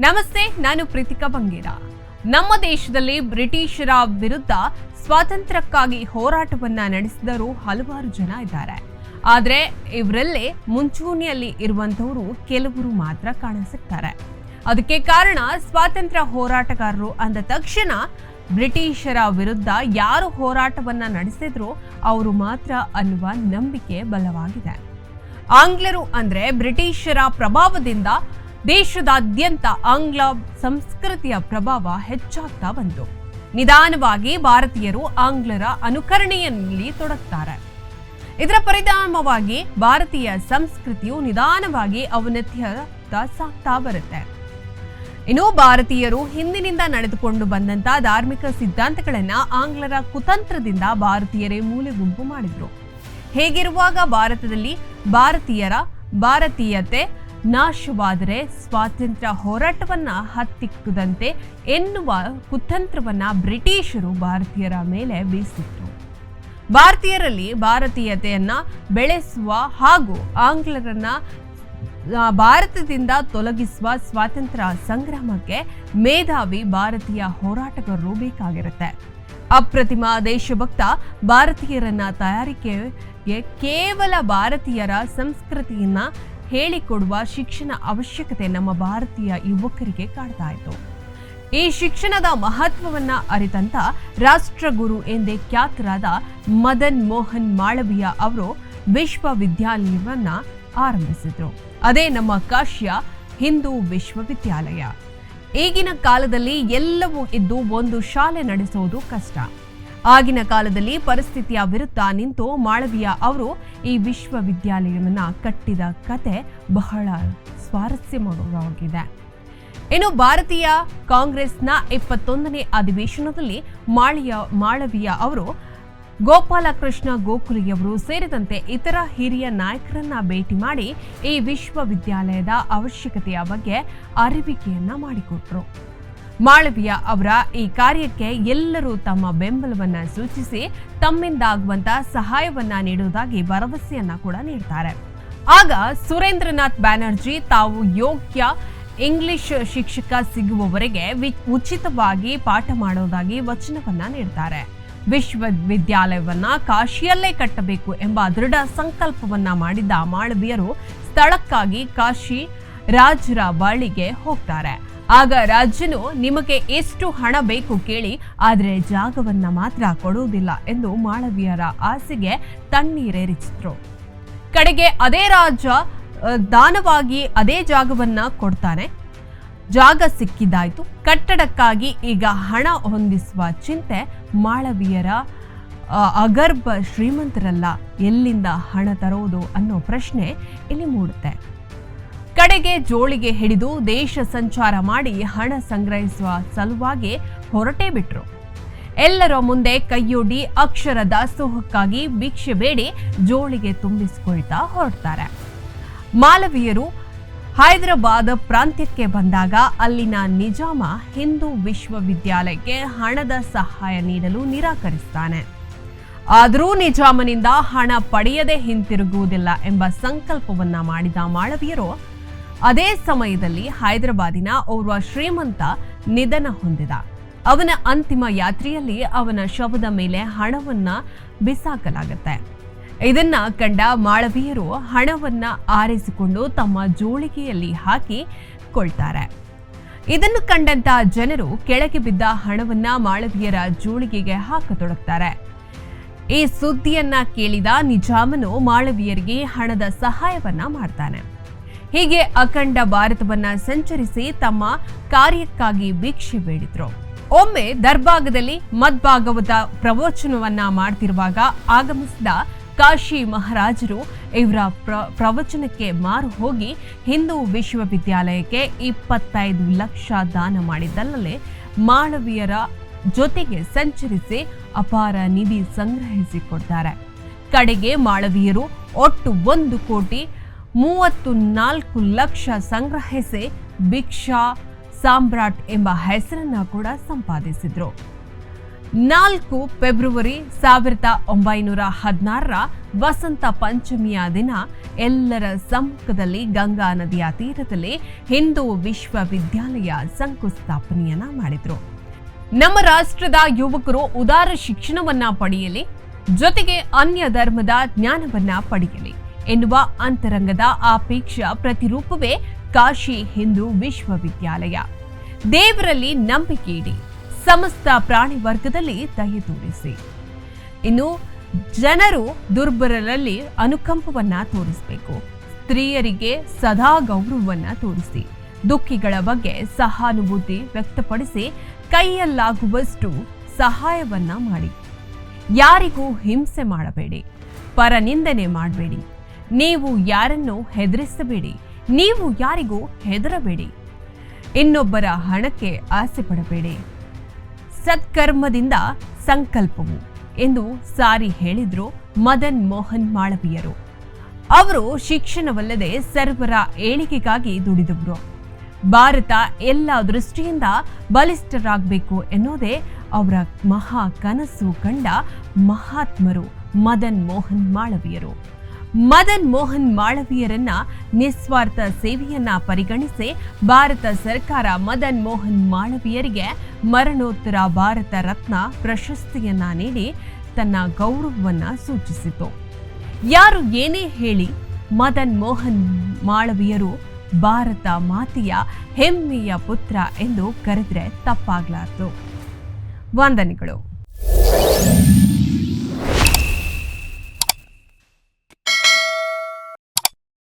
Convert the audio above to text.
ನಮಸ್ತೆ, ನಾನು ಪ್ರೀತಿಕಾ ಬಂಗೇರ. ನಮ್ಮ ದೇಶದಲ್ಲಿ ಬ್ರಿಟಿಷರ ವಿರುದ್ಧ ಸ್ವಾತಂತ್ರ್ಯಕ್ಕಾಗಿ ಹೋರಾಟವನ್ನ ನಡೆಸಿದರು ಹಲವಾರು ಜನ ಇದ್ದಾರೆ. ಆದರೆ, ಇವರಲ್ಲೇ ಮುಂಚೂಣಿಯಲ್ಲಿ ಇರುವಂತವರು ಕೆಲವರು ಮಾತ್ರ ಕಾಣಸಿಗ್ತಾರೆ ಅದಕ್ಕೆ ಕಾರಣ, ಸ್ವಾತಂತ್ರ್ಯ ಹೋರಾಟಗಾರರು ಅಂದ ತಕ್ಷಣ ಬ್ರಿಟಿಷರ ವಿರುದ್ಧ ಯಾರು ಹೋರಾಟವನ್ನ ನಡೆಸಿದ್ರು ಅವರು ಮಾತ್ರ ಅನ್ನುವ ನಂಬಿಕೆ ಬಲವಾಗಿದೆ. ಆಂಗ್ಲರು ಅಂದ್ರೆ ಬ್ರಿಟಿಷರ ಪ್ರಭಾವದಿಂದ ದೇಶದಾದ್ಯಂತ ಆಂಗ್ಲ ಸಂಸ್ಕೃತಿಯ ಪ್ರಭಾವ ಹೆಚ್ಚಾಗ್ತಾ ಬಂತು ನಿಧಾನವಾಗಿ ಭಾರತೀಯರು ಆಂಗ್ಲರ ಅನುಕರಣೆಯಲ್ಲಿ ತೊಡಗ್ತಾರೆ. ಇದರ ಪರಿಣಾಮವಾಗಿ ಭಾರತೀಯ ಸಂಸ್ಕೃತಿಯು ನಿಧಾನವಾಗಿ ಅವನತಿಯತ್ತ ಸಾಗ್ತಾ ಬರುತ್ತೆ. ಇನ್ನು ಭಾರತೀಯರು ಹಿಂದಿನಿಂದ ನಡೆದುಕೊಂಡು ಬಂದಂತ ಧಾರ್ಮಿಕ ಸಿದ್ಧಾಂತಗಳನ್ನ ಆಂಗ್ಲರ ಕುತಂತ್ರದಿಂದ ಭಾರತೀಯರೇ ಮೂಲೆ ಗುಂಪು ಮಾಡಿದ್ರು. ಹೇಗಿರುವಾಗ ಭಾರತದಲ್ಲಿ ಭಾರತೀಯರ ಭಾರತೀಯತೆ ನಾಶವಾದರೆ ಸ್ವಾತಂತ್ರ್ಯ ಹೋರಾಟವನ್ನ ಹತ್ತಿಕ್ಕದಂತೆ ಎನ್ನುವ ಕುತಂತ್ರವನ್ನ ಬ್ರಿಟಿಷರು ಭಾರತೀಯರ ಮೇಲೆ ಬೀಸಿತ್ತು. ಭಾರತೀಯರಲ್ಲಿ ಭಾರತೀಯತೆಯನ್ನ ಬೆಳೆಸುವ ಹಾಗೂ ಆಂಗ್ಲರನ್ನ ಭಾರತದಿಂದ ತೊಲಗಿಸುವ ಸ್ವಾತಂತ್ರ್ಯ ಸಂಗ್ರಾಮಕ್ಕೆ ಮೇಧಾವಿ ಭಾರತೀಯ ಹೋರಾಟಗಾರರು ಬೇಕಾಗಿರುತ್ತೆ. ಅಪ್ರತಿಮ ದೇಶಭಕ್ತ ಭಾರತೀಯರನ್ನ ತಯಾರಿಕೆಗೆ ಕೇವಲ ಭಾರತೀಯರ ಸಂಸ್ಕೃತಿಯನ್ನ ಹೇಳಿಕೊಡುವ ಶಿಕ್ಷಣ ಅವಶ್ಯಕತೆ ನಮ್ಮ ಭಾರತೀಯ ಯುವಕರಿಗೆ ಕಾಡ್ತಾ ಇತ್ತು. ಈ ಶಿಕ್ಷಣದ ಮಹತ್ವವನ್ನ ಅರಿತಂತ ರಾಷ್ಟ್ರಗುರು ಎಂದೇ ಖ್ಯಾತರಾದ ಮದನ್ ಮೋಹನ್ ಮಾಳವೀಯ ಅವರು ವಿಶ್ವವಿದ್ಯಾಲಯವನ್ನ ಆರಂಭಿಸಿದ್ರು. ಅದೇ ನಮ್ಮ ಕಾಶ್ಯ ಹಿಂದೂ ವಿಶ್ವವಿದ್ಯಾಲಯ. ಈಗಿನ ಕಾಲದಲ್ಲಿ ಎಲ್ಲವೂ ಇದ್ದು ಒಂದು ಶಾಲೆ ನಡೆಸುವುದು ಕಷ್ಟ. ಆಗಿನ ಕಾಲದಲ್ಲಿ ಪರಿಸ್ಥಿತಿಯ ವಿರುದ್ಧ ನಿಂತು ಮಾಳವೀಯ ಅವರು ಈ ವಿಶ್ವವಿದ್ಯಾಲಯವನ್ನು ಕಟ್ಟಿದ ಕತೆ ಬಹಳ ಸ್ವಾರಸ್ಯಮಯವಾಗಿದೆ. ಇನ್ನು ಭಾರತೀಯ ಕಾಂಗ್ರೆಸ್ನ ಇಪ್ಪತ್ತೊಂದನೇ ಅಧಿವೇಶನದಲ್ಲಿ ಮಾಳಿಯ ಮಾಳವೀಯ ಅವರು ಗೋಪಾಲಕೃಷ್ಣ ಗೋಖಲೆಯವರು ಸೇರಿದಂತೆ ಇತರ ಹಿರಿಯ ನಾಯಕರನ್ನ ಭೇಟಿ ಮಾಡಿ ಈ ವಿಶ್ವವಿದ್ಯಾಲಯದ ಅವಶ್ಯಕತೆಯ ಬಗ್ಗೆ ಅರಿವಿಕೆಯನ್ನ ಮಾಡಿಕೊಟ್ರು. ಮಾಳವೀಯ ಅವರ ಈ ಕಾರ್ಯಕ್ಕೆ ಎಲ್ಲರೂ ತಮ್ಮ ಬೆಂಬಲವನ್ನ ಸೂಚಿಸಿ ತಮ್ಮಿಂದ ಆಗುವಂತ ಸಹಾಯವನ್ನ ನೀಡುವುದಾಗಿ ಭರವಸೆಯನ್ನ ಕೂಡ ನೀಡ್ತಾರೆ. ಆಗ ಸುರೇಂದ್ರನಾಥ್ ಬ್ಯಾನರ್ಜಿ ತಾವು ಯೋಗ್ಯ ಇಂಗ್ಲಿಷ್ ಶಿಕ್ಷಕ ಸಿಗುವವರೆಗೆ ಉಚಿತವಾಗಿ ಪಾಠ ಮಾಡೋದಾಗಿ ವಚನವನ್ನ ನೀಡ್ತಾರೆ. ವಿಶ್ವವಿದ್ಯಾಲಯವನ್ನ ಕಾಶಿಯಲ್ಲೇ ಕಟ್ಟಬೇಕು ಎಂಬ ದೃಢ ಸಂಕಲ್ಪವನ್ನ ಮಾಡಿದ ಮಾಳವಿಯರು ಸ್ಥಳಕ್ಕಾಗಿ ಕಾಶಿ ರಾಜರ ಬಾಳಿಗೆ ಹೋಗ್ತಾರೆ. ಆಗ ರಾಜನು ನಿಮಗೆ ಎಷ್ಟು ಹಣ ಬೇಕು ಕೇಳಿ, ಆದರೆ ಜಾಗವನ್ನ ಮಾತ್ರ ಕೊಡುವುದಿಲ್ಲ ಎಂದು ಮಾಳವಿಯರ ಆಸೆಗೆ ತಣ್ಣೀರೇರಿಸಿದ್ರು ಕಡೆಗೆ ಅದೇ ರಾಜ ದಾನವಾಗಿ ಅದೇ ಜಾಗವನ್ನ ಕೊಡ್ತಾನೆ. ಜಾಗ ಸಿಕ್ಕಿದ್ದಾಯ್ತು ಕಟ್ಟಡಕ್ಕಾಗಿ ಈಗ ಹಣ ಹೊಂದಿಸುವ ಚಿಂತೆ ಮಾಳವಿಯರ ಅಗರ್ಭ ಶ್ರೀಮಂತರಲ್ಲ, ಎಲ್ಲಿಂದ ಹಣ ತರೋದು ಅನ್ನೋ ಪ್ರಶ್ನೆ ಇಲ್ಲಿ ಮೂಡುತ್ತೆ. ಕಡೆಗೆ ಜೋಳಿಗೆ ಹಿಡಿದು ದೇಶ ಸಂಚಾರ ಮಾಡಿ ಹಣ ಸಂಗ್ರಹಿಸುವ ಸಲುವಾಗಿ ಹೊರಟೇ ಬಿಟ್ರು. ಎಲ್ಲರ ಮುಂದೆ ಕೈಯೊಡ್ಡಿ ಅಕ್ಷರ ದಾಸೋಹಕ್ಕಾಗಿ ಭಿಕ್ಷೆ ಬೇಡಿ ಜೋಳಿಗೆ ತುಂಬಿಸಿಕೊಳ್ತಾ ಹೊರಡ್ತಾರೆ. ಮಾಲವೀಯರು ಹೈದರಾಬಾದ್ ಪ್ರಾಂತ್ಯಕ್ಕೆ ಬಂದಾಗ ಅಲ್ಲಿನ ನಿಜಾಮ ಹಿಂದೂ ವಿಶ್ವವಿದ್ಯಾಲಯಕ್ಕೆ ಹಣದ ಸಹಾಯ ನೀಡಲು ನಿರಾಕರಿಸ್ತಾನೆ. ಆದರೂ ನಿಜಾಮನಿಂದ ಹಣ ಪಡೆಯದೆ ಹಿಂತಿರುಗುವುದಿಲ್ಲ ಎಂಬ ಸಂಕಲ್ಪವನ್ನ ಮಾಡಿದ ಮಾಳವೀಯರು ಅದೇ ಸಮಯದಲ್ಲಿ ಹೈದರಾಬಾದಿನ ಓರ್ವ ಶ್ರೀಮಂತ ನಿಧನ ಹೊಂದಿದ. ಅವನ ಅಂತಿಮ ಯಾತ್ರೆಯಲ್ಲಿ ಅವನ ಶವದ ಮೇಲೆ ಹಣವನ್ನ ಬಿಸಾಕಲಾಗುತ್ತೆ. ಇದನ್ನ ಕಂಡ ಮಾಳವೀಯರು ಹಣವನ್ನ ಆರಿಸಿಕೊಂಡು ತಮ್ಮ ಜೋಳಿಗೆಯಲ್ಲಿ ಹಾಕಿ ಕೊಳ್ತಾರೆ. ಇದನ್ನು ಕಂಡಂತ ಜನರು ಕೆಳಗೆ ಬಿದ್ದ ಹಣವನ್ನ ಮಾಳವೀಯರ ಜೋಳಿಗೆಗೆ ಹಾಕತೊಡಗ್ತಾರೆ. ಈ ಸುದ್ದಿಯನ್ನ ಕೇಳಿದ ನಿಜಾಮನು ಮಾಳವೀಯರಿಗೆ ಹಣದ ಸಹಾಯವನ್ನ ಮಾಡ್ತಾನೆ. ಹೀಗೆ ಅಖಂಡ ಭಾರತವನ್ನ ಸಂಚರಿಸಿ ತಮ್ಮ ಕಾರ್ಯಕ್ಕಾಗಿ ಭಿಕ್ಷೆ ಬೇಡಿದ್ರು. ಒಮ್ಮೆ ದರ್ಭಾಗದಲ್ಲಿ ಮದ್ಭಾಗವತ ಪ್ರವಚನವನ್ನ ಮಾಡ್ತಿರುವಾಗ ಆಗಮಿಸಿದ ಕಾಶಿ ಮಹಾರಾಜರು ಇವರ ಪ್ರ, ಪ್ರವಚನಕ್ಕೆ ಮಾರು ಹೋಗಿ ಹಿಂದೂ ವಿಶ್ವವಿದ್ಯಾಲಯಕ್ಕೆ ಇಪ್ಪತ್ತೈದು ಲಕ್ಷ ದಾನ ಮಾಡಿದ್ದಲ್ಲದೆ ಮಾಳವಿಯರ ಜೊತೆಗೆ ಸಂಚರಿಸಿ ಅಪಾರ ನಿಧಿ ಸಂಗ್ರಹಿಸಿಕೊಡ್ತಾರೆ ಕಡೆಗೆ ಮಾಳವಿಯರು ಒಟ್ಟು ಒಂದು ಕೋಟಿ ಮೂವತ್ತು ನಾಲ್ಕು ಲಕ್ಷ ಸಂಗ್ರಹಿಸಿ ಭಿಕ್ಷಾ ಸಾಮ್ರಾಟ್ ಎಂಬ ಹೆಸರನ್ನ ಕೂಡ ಸಂಪಾದಿಸಿದ್ರು. ನಾಲ್ಕು ಫೆಬ್ರವರಿ ಸಾವಿರದ ಒಂಬೈನೂರ ಹದಿನಾರರ ವಸಂತ ಪಂಚಮಿಯ ದಿನ ಎಲ್ಲರ ಸಮ್ಮುಖದಲ್ಲಿ ಗಂಗಾ ನದಿಯ ತೀರದಲ್ಲಿ ಹಿಂದೂ ವಿಶ್ವವಿದ್ಯಾಲಯ ಶಂಕುಸ್ಥಾಪನೆಯನ್ನ ಮಾಡಿದ್ರು. ನಮ್ಮ ರಾಷ್ಟ್ರದ ಯುವಕರು ಉದಾರ ಶಿಕ್ಷಣವನ್ನ ಪಡೆಯಲಿ, ಜೊತೆಗೆ ಅನ್ಯ ಧರ್ಮದ ಜ್ಞಾನವನ್ನ ಪಡೆಯಲಿ. ಎನ್ನುವ ಅಂತರಂಗದ ಆಪೇಕ್ಷ ಪ್ರತಿರೂಪವೇ ಕಾಶಿ ಹಿಂದೂ ವಿಶ್ವವಿದ್ಯಾಲಯ. ದೇವರಲ್ಲಿ ನಂಬಿಕೆ ಇಡಿ, ಸಮಸ್ತ ಪ್ರಾಣಿ ವರ್ಗದಲ್ಲಿ ದಯೆ ತೋರಿಸಿ. ಇನ್ನು ಜನರು ದುರ್ಬಲರಲ್ಲಿ ಅನುಕಂಪವನ್ನ ತೋರಿಸಬೇಕು. ಸ್ತ್ರೀಯರಿಗೆ ಸದಾ ಗೌರವವನ್ನ ತೋರಿಸಿ. ದುಃಖಿಗಳ ಬಗ್ಗೆ ಸಹಾನುಭೂತಿ ವ್ಯಕ್ತಪಡಿಸಿ ಕೈಯಲ್ಲಾಗುವಷ್ಟು ಸಹಾಯವನ್ನ ಮಾಡಿ. ಯಾರಿಗೂ ಹಿಂಸೆ ಮಾಡಬೇಡಿ, ಪರನಿಂದನೆ ಮಾಡಬೇಡಿ. ನೀವು ಯಾರನ್ನು ಹೆದರಿಸಬೇಡಿ, ನೀವು ಯಾರಿಗೂ ಹೆದರಬೇಡಿ. ಇನ್ನೊಬ್ಬರ ಹಣಕ್ಕೆ ಆಸೆ ಪಡಬೇಡಿ. ಸತ್ಕರ್ಮದಿಂದ ಸಂಕಲ್ಪವು ಎಂದು ಸಾರಿ ಹೇಳಿದ್ರು ಮದನ್ ಮೋಹನ್ ಮಾಳವೀಯರು. ಅವರು ಶಿಕ್ಷಣವಲ್ಲದೆ ಸರ್ವರ ಏಳಿಗೆಗಾಗಿ ದುಡಿದವರು. ಭಾರತ ಎಲ್ಲ ದೃಷ್ಟಿಯಿಂದ ಬಲಿಷ್ಠರಾಗಬೇಕು ಎನ್ನುವುದೇ ಅವರ ಮಹಾ ಕನಸು ಕಂಡ ಮಹಾತ್ಮರು ಮದನ್ ಮೋಹನ್ ಮಾಳವೀಯರು. ಮದನ್ ಮೋಹನ್ ಮಾಳವೀಯರನ್ನ ನಿಸ್ವಾರ್ಥ ಸೇವೆಯನ್ನ ಪರಿಗಣಿಸಿ ಭಾರತ ಸರ್ಕಾರ ಮದನ್ ಮೋಹನ್ ಮಾಳವೀಯರಿಗೆ ಮರಣೋತ್ತರ ಭಾರತ ರತ್ನ ಪ್ರಶಸ್ತಿಯನ್ನ ನೀಡಿ ತನ್ನ ಗೌರವವನ್ನ ಸೂಚಿಸಿತು. ಯಾರು ಏನೇ ಹೇಳಿ ಮದನ್ ಮೋಹನ್ ಮಾಳವೀಯರು ಭಾರತ ಮಾತೆಯ ಹೆಮ್ಮೆಯ ಪುತ್ರ ಎಂದು ಕರೆದ್ರೆ ತಪ್ಪಾಗ್ಲಾರ್ದು. ವಂದನೆಗಳು.